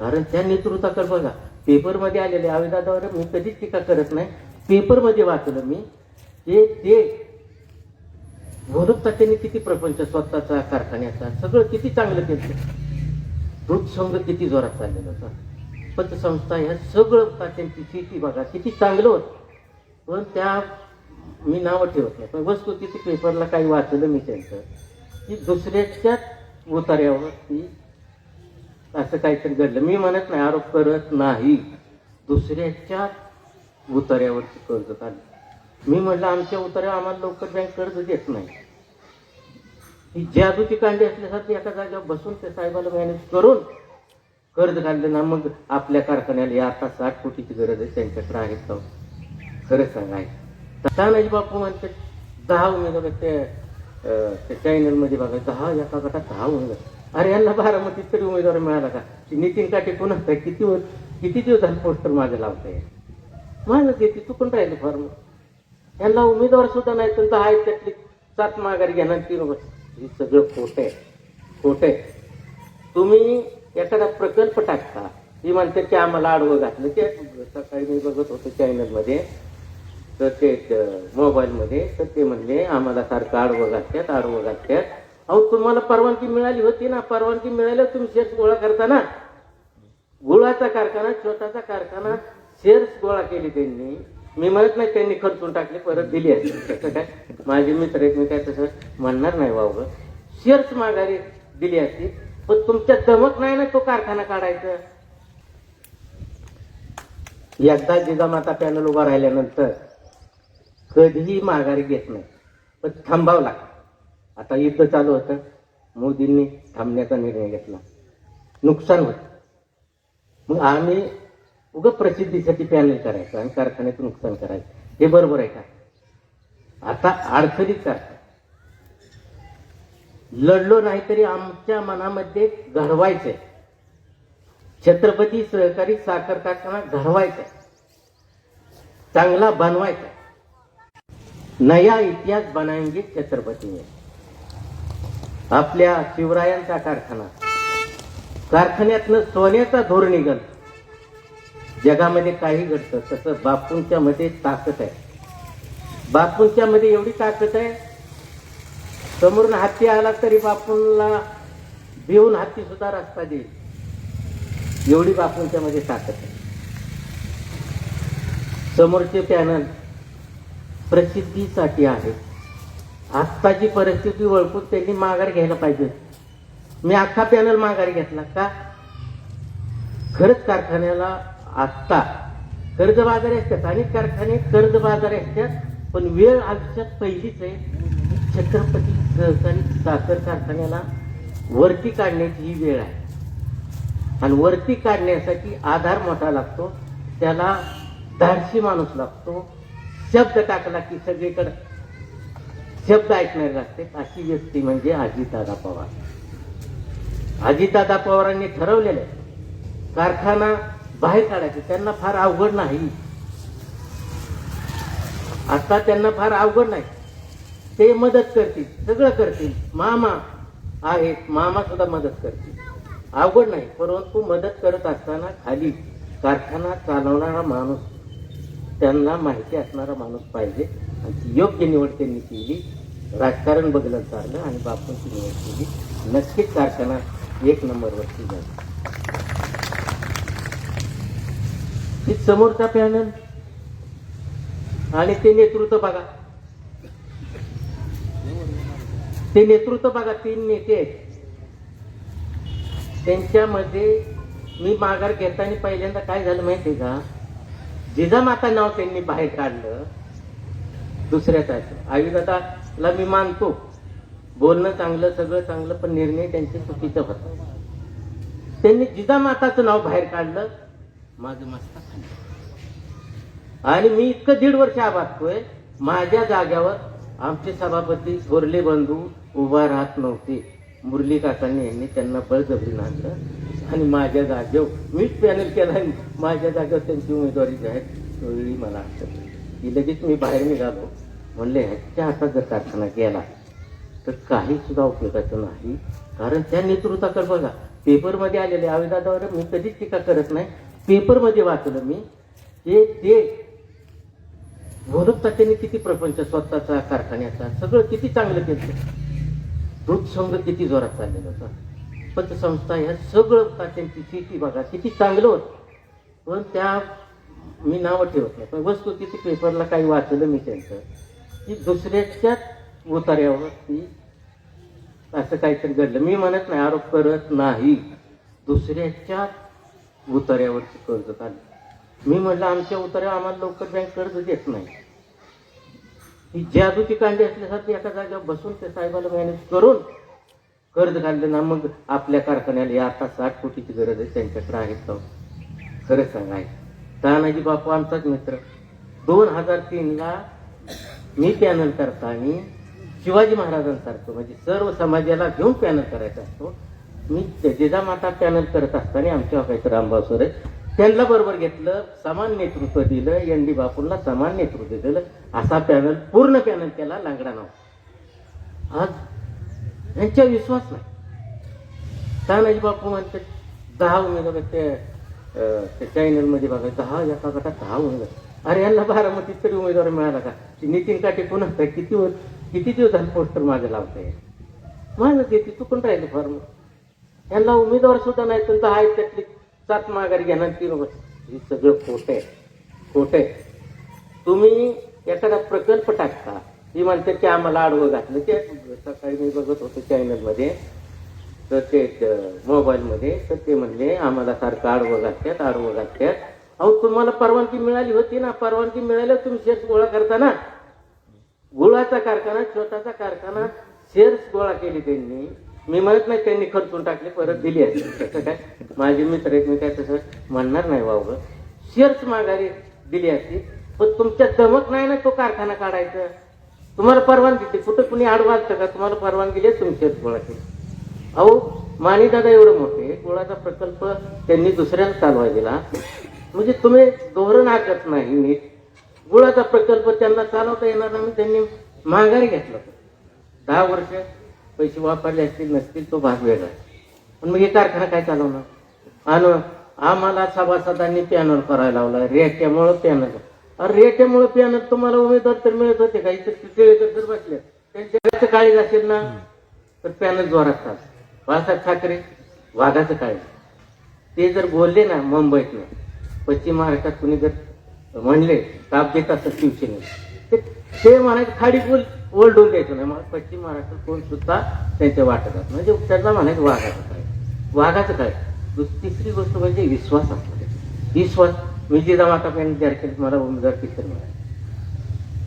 कारण त्या नेतृत्वाकडे बघा पेपरमध्ये आलेले आवेदाद्वारे मी कधीच टीका करत नाही. पेपरमध्ये वाचलं मी ते ते गोरखता त्यांनी किती प्रपंच स्वतःचा कारखान्याचा सगळं किती चांगलं केलं. दूध संघ किती जोरात चाललेलं होतं. पतसंस्था ह्या सगळं त्यांची शेती बघा किती चांगलं होतं. पण त्या मी नावं ठेवत नाही पण वस्तू किती पेपरला काही वाचलं मी त्यांचं की दुसऱ्याच्याच उतार्यावर ती असं काहीतरी घडलं. मी म्हणत नाही आरोप करत नाही. दुसऱ्याच्या उतार्यावरती कर्ज काढलं. मी म्हटलं आमच्या उतार्या आम्हाला लवकर बँक कर्ज देत नाही. ही जादूची कांडी असल्यासारखी एका जागेवर बसून त्या साहेबाला मॅनेज करून कर्ज काढलं ना मग आपल्या कारखान्याला या आता साठ कोटीची गरज आहे त्यांच्याकडे आहेत का खरं सांगाय तानाजी बापू म्हणते दहा उमेदवार ते त्या चॅनलमध्ये बघा दहा एका गटात दहा उमेदवार अरे यांना बारामतीत तरी उमेदवार मिळाला का? नितीन काटे कोण असतं किती वर- किती दिवस झाले पोस्टर माझं लावताय? माझं घेते तू पण राहिलं फॉर्म यांना उमेदवार सुद्धा नाही तर दहा आहेत त्यातली सात माघारी घेणार तीन वर. हे सगळं खोट आहे. खोट आहे. तुम्ही एखादा प्रकल्प टाकता. ती म्हणते की आम्हाला आडवं घातलं ते सकाळी मी बघत होतो चॅनलमध्ये. तर ते मोबाईलमध्ये. तर ते म्हणले आम्हाला सारखं आडवं घातल्यात आडवं घातल्यात. अहो तुम्हाला परवानगी मिळाली होती ना. परवानगी मिळाल्यावर तुम्ही शेअर्स गोळा करता ना. गुळाचा कारखाना छोटासा कारखाना शेअर्स गोळा केली त्यांनी. मी म्हणत नाही त्यांनी खर्चून टाकले परत दिली असते तसं काय? माझे मित्र आहेत मी काय तसं म्हणणार नाही वावं शेअर्स माघारी दिली असती. पण तुमच्या दमक नाही ना तो कारखाना काढायचा? एकदा जिजामाता पॅनल उभा राहिल्यानंतर कधीही माघारी घेत नाही. पण थांबावं लागतं. आता युद्ध चालू होतं. मोदींनी थांबण्याचा निर्णय घेतला. नुकसान होत. मग आम्ही उग प्रसिद्धीसाठी पॅनल करायचं आणि कारखान्याचं नुकसान करायचं. हे बरोबर आहे का? आता अडचणीत करतात लढलो नाही तरी आमच्या मनामध्ये घडवायचंय. छत्रपती सहकारी साखर कारखाना घडवायचा चांगला बनवायचा नया इतिहास बनाएंगे छत्रपतीने आपल्या शिवरायांचा कारखाना. कारखान्यातनं सोन्याचा धोर निघल. जगामध्ये काही घडतं तसं बापूंच्या मध्ये ताकद आहे. बापूंच्या मध्ये एवढी ताकद आहे समोरून हत्ती आला तरी बापूंना भिवून हत्ती सुद्धा रस्ता देईल. एवढी बापूंच्या मध्ये ताकद आहे. समोरचे पॅनल प्रसिद्धीसाठी आहे. आत्ताची परिस्थिती ओळखून त्यांनी माघार घ्यायला पाहिजे. मी अख्खा पॅनल माघार घेतला का? खरंच कारखान्याला आत्ता कर्जबाजारी असतात. अनेक कारखाने कर्जबाजारी असतात पण वेळ आयुष्यात पहिलीच आहे. छत्रपती सहकारी साखर कारखान्याला वरती काढण्याची ही वेळ आहे. आणि वरती काढण्यासाठी आधार मोठा लागतो. त्याला धाडशी माणूस लागतो. शब्द टाकला की सगळीकडे शब्द ऐकणारे लागते अशी व्यक्ती म्हणजे अजितदादा पवार. अजितदादा पवारांनी ठरवलेलं आहे. कारखाना बाहेर काढायचे. त्यांना फार अवघड नाही. आता त्यांना फार अवघड नाही. ते मदत करतील. सगळं करतील. मामा आहेत. मामा सुद्धा मदत करतील. अवघड नाही. परंतु मदत करत असताना खाली कारखाना चालवणारा माणूस त्यांना माहिती असणारा माणूस पाहिजे. योग्य निवड त्यांनी केली. राजकारण बदलत चाललं आणि बापूंची निवड केली. नक्कीच कारखाना एक नंबरवरती झाली ती समोरचा पॅनल आणि ते नेतृत्व बघा. ते नेतृत्व बघा तीन नेते आहेत. त्यांच्यामध्ये मी माघार घेताना पहिल्यांदा काय झालं माहिती का? जिजामाता नाव त्यांनी बाहेर काढलं. दुसऱ्या तास आयुर्वेदाला मी मानतो. बोलणं चांगलं सगळं चांगलं पण निर्णय त्यांचे चुकीचं होता त्यांनी जिजामाताचं नाव बाहेर काढलं. माझं मस्त आणि मी इतकं दीड वर्ष आभारतोय माझ्या जाग्यावर आमचे सभापती थोरले बंधू उभा राहत नव्हते. मुरली काकांनी यांनी त्यांना बळजबरीनं आणलं आणि माझ्या जागेवर मीच पॅनल केला आणि माझ्या जागेवर त्यांची उमेदवारी जाहीर मला आठवली की लगेच मी बाहेर निघालो. म्हणले ह्याच्या हातात जर कारखाना गेला तर काही सुद्धा उपयोगाचं नाही. कारण त्या नेतृत्वाकडे बघा पेपरमध्ये आलेले आवेदादावर मी कधीच टीका करत नाही. पेपरमध्ये वाचलं मी ते ते भोलक त्यांनी किती प्रपंच स्वतःचा कारखान्याचा सगळं किती चांगलं केलं. दूध संघ किती जोरात चाललेलं होतं. पतसंस्था ह्या सगळं त्यांची शेती बघा किती चांगलं होतं. पण त्या मी नावं ठेवत नाही. पण वस्तू किती पेपरला काही वाचलं मी त्यांचं. की दुसऱ्याच्याच उतार्यावर ती असं काहीतरी घडलं. मी म्हणत नाही आरोप करत नाही. दुसऱ्याच्या उतार्यावरती कर्ज काढलं. मी म्हटलं आमच्या उतार्यावर आम्हाला लवकर बँक कर्ज देत नाही. ही जादूची कांडी असल्यासारखी एका जागेवर बसून त्या साहेबाला मॅनेज करून कर्ज काढलं ना मग आपल्या कारखान्याला या आता साठ कोटीची गरज आहे त्यांच्याकडे आहेत का? खरं सांगायचं. तानाजी बापू आमचाच मित्र. दोन हजार तीनला मी पॅनल करताना शिवाजी महाराजांसारखं म्हणजे सर्व समाजाला घेऊन पॅनल करायचा असतो. मी जिजामाता पॅनल करत असताना आमच्या काही रामभाऊ सर त्यांना बरोबर घेतलं समान नेतृत्व दिलं एन डी बापूंना समान नेतृत्व दिलं. असा पॅनल पूर्ण पॅनल केला लांगडा नाव आज यांच्या विश्वास नाही. तानाजी बापू म्हणते दहा उमेदवार ते चॅनलमध्ये बघा दहा एका गटात दहा उमेदवार. अरे यांना बारामतीत तरी उमेदवार मिळाला का? नितीन काटे पुन्हा काय किती होत किती दिवस झाले पोस्टर मागे लावताय? माझं देते चुकून राहिले फॉर्म यांना उमेदवार सुद्धा नाही तर दहा आहेत त्यातली सात माघारी घेणार तीन हे सगळं खोट आहे. खोट आहे. तुम्ही एखादा प्रकल्प टाकता. ती म्हणते की आम्हाला आडवं घातलं. ते सकाळी मी बघत होतो चॅनलमध्ये तर ते मोबाईलमध्ये तर ते म्हणले आम्हाला सारखं आडवं घातल्यात आडवं घातल्यात. अहो तुम्हाला परवानगी मिळाली होती ना परवानगी मिळाल्यावर तुम्ही शेअर्स गोळा करता ना. गुळाचा कारखाना छोटासा कारखाना शेअर्स गोळा केली त्यांनी. मी म्हणत नाही त्यांनी खर्चून टाकले परत दिली असेल तसं काय? माझे मित्र आहेत मी काय तसं म्हणणार नाही वावं शेअर्स माघारी दिली असती. पण तुमच्या दमक नाही ना तो कारखाना काढायचा? तुम्हाला परवानगी कुठं कुणी आडवा आलतं का? तुम्हाला परवानगी दिली तुम्ही शेअर्स गोळा केली. अहो माने दादा एवढं मोठे गुळाचा प्रकल्प त्यांनी दुसऱ्याला चालवा दिला? म्हणजे तुम्ही धोरण आखत नाही नीट. गुळाचा प्रकल्प त्यांना चालवता येणार नाही त्यांनी माघारी घेतला. दहा वर्ष पैसे वापरले असतील नसतील तो भाग वेगळा. पण मग हे कारखाना काय चालवणार? आणि आम्हाला सभासदांनी पॅनल करायला लावला रेट्यामुळं पॅनल. अरे रेट्यामुळं पॅनल तुम्हाला उमेदवार तर मिळत होते का? इथं टिळेकर जर बसले. त्यांच्या काळीज असेल ना? तर पॅनल जोरात चालतं बाळासाहेब ठाकरे वाघाचं काय? ते जर बोलले ना मुंबईतनं पश्चिम महाराष्ट्रात कुणी जर म्हणले ताप देत असत शिवसेनेत ते ते खाडी बोल ओलडून द्यायचं नाही. मला पश्चिम महाराष्ट्रात कोण सुद्धा त्यांच्या वाटतात म्हणजे त्यांना म्हणायचं वाघाचं काय? वाघाचं काय? तिसरी गोष्ट म्हणजे विश्वास असतो विश्वास मी जिजा माता पॅन केली मला उमेदवार तिथं मिळाला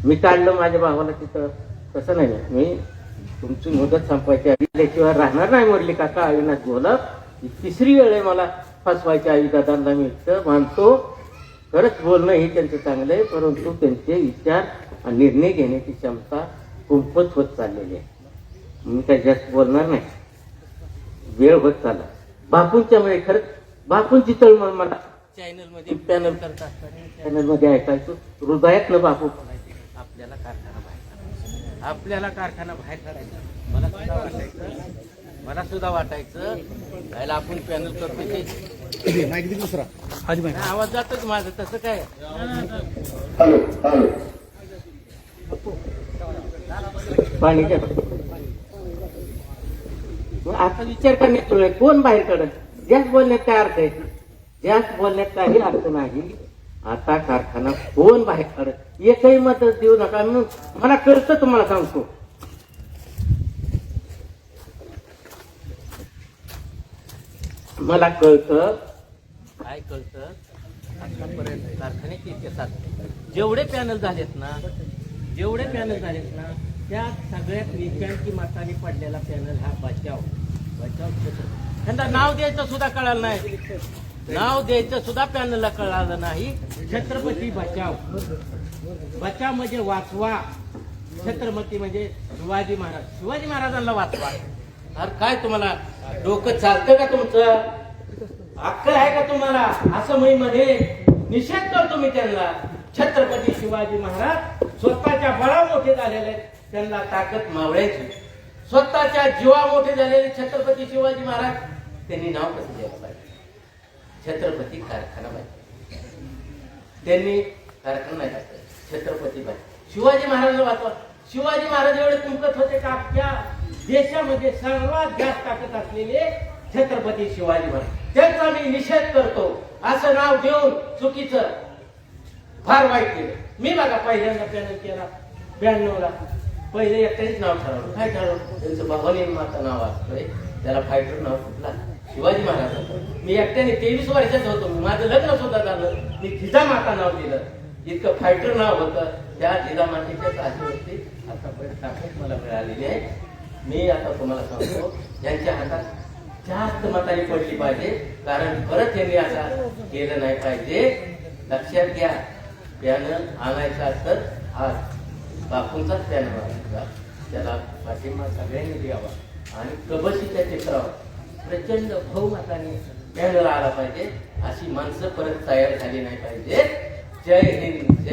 मी काढलं माझ्या भावाला तिथं. तसं नाही मी तुमची मुदत संपवायची आधी त्याशिवाय राहणार नाही म्हटली काका अविनाश बोलत? ही तिसरी वेळ आहे मला फसवायच्या आई दादांना मी मानतो. खरंच बोलणं हे त्यांचं चांगलं आहे परंतु त्यांचे विचार आणि निर्णय घेण्याची क्षमता कुंपत होत चाललेली आहे. मी काही जास्त बोलणार नाही. वेळ होत चालला. बापूंच्या मुळे खरंच बापूंची तळमळ मला चॅनलमध्ये पॅनल करत असताना चॅनलमध्ये ऐकायचो. हृदयात न बापू आपल्याला काढायचा. आपल्याला कारखाना बाहेर काढायचा. मला सुद्धा वाटायचं. मला सुद्धा वाटायचं. यायला आपण पॅनल करतो ते. नाही, आवाज जातोच माझं तसं काय? पाणी आता विचार करण्यात. कोण बाहेर काढत जास्त बोलण्यात काय अर्थ आहे? जास्त बोलण्यात काही अर्थ नाही. आता कारखाना कोण बाहेर? काढत एकही मत देऊ नका म्हणून मला कळतं तुम्हाला सांगतो. मला कळतं. काय कळतं? आतापर्यंत किती इतिहासात जेवढे पॅनल झालेत ना जेवढे पॅनल झालेत ना त्या सगळ्यात निकांची माताने पडलेला पॅनल हा बचाव. बचाव क्षेत्र. त्यांना नाव द्यायचं सुद्धा कळालं नाही. नाव द्यायचं सुद्धा पॅनलला कळालं नाही. छत्रपती बचाव. बचाव म्हणजे वाचवा. छत्रपती म्हणजे शिवाजी महाराज. शिवाजी महाराजांना वाचवा. अरे काय तुम्हाला डोकं चालतं का तुमचं? अक्कल आहे का तुम्हाला? असं मी मध्ये निषेध करतो मी त्यांना. छत्रपती शिवाजी महाराज स्वतःच्या बळा मोठे झालेले त्यांना ताकद मावळ्याची. स्वतःच्या जीवा मोठे झालेले छत्रपती शिवाजी महाराज त्यांनी नाव कसं द्यायला पाहिजे? छत्रपती कारखाना पाहिजे त्यांनी कारखाना नाही टाकलं. छत्रपती बाई शिवाजी महाराजांना वाचवा शिवाजी महाराज एवढे तुमकत होते का? आपल्या देशामध्ये सर्वात जास्त ताकद असलेले छत्रपती शिवाजी महाराज. त्यांचा मी निषेध करतो. असं नाव देऊन चुकीचं फार वाईट केलं. मी बघा पहिल्यांदा पॅनल केला. ब्याण्णवला पहिले एकट्यानेच नाव ठरवलं. काय ठरवलं? त्यांचं भवानी माता नाव असतंय. त्याला फायटर नाव कुठला? शिवाजी महाराजांचं मी एकट्याने तेवीस वर्षाचं होतो. माझं लग्न सुद्धा झालं. मी जिजामाता नाव दिलं. इतकं फायटर नाव होतं. त्या जिजामातेच्याच आशीर्वरती आतापर्यंत ताकद मला मिळालेली आहे. मी आता तुम्हाला सांगतो यांच्या हातात जास्त मताने पडली पाहिजे. कारण परत यांनी आता केलं नाही पाहिजे. लक्षात घ्या पॅनल आणायचा तर आज बापूंचाच त्यानं त्याला पाठिंबा सगळ्यांनी द्यावा. आणि कबशीत त्याचे करावं. प्रचंड बहुमताने पॅनल आला पाहिजे. अशी माणसं परत तयार झाली नाही पाहिजे जय हिंद